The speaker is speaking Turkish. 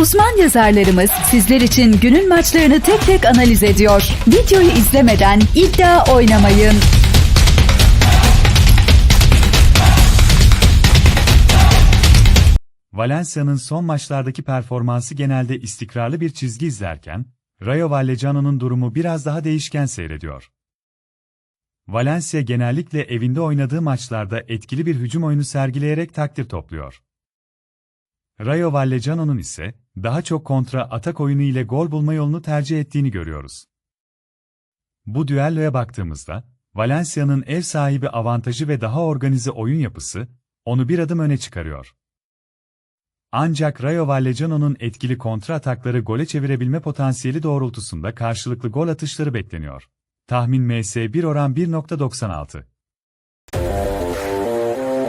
Uzman yazarlarımız sizler için günün maçlarını tek tek analiz ediyor. Videoyu izlemeden iddia oynamayın. Valencia'nın son maçlardaki performansı genelde istikrarlı bir çizgi izlerken, Rayo Vallecano'nun durumu biraz daha değişken seyrediyor. Valencia genellikle evinde oynadığı maçlarda etkili bir hücum oyunu sergileyerek takdir topluyor. Rayo Vallecano'nun ise daha çok kontra atak oyunu ile gol bulma yolunu tercih ettiğini görüyoruz. Bu düelloya baktığımızda, Valencia'nın ev sahibi avantajı ve daha organize oyun yapısı, onu bir adım öne çıkarıyor. Ancak Rayo Vallecano'nun etkili kontra atakları gole çevirebilme potansiyeli doğrultusunda karşılıklı gol atışları bekleniyor. Tahmin MS 1 oran 1.96.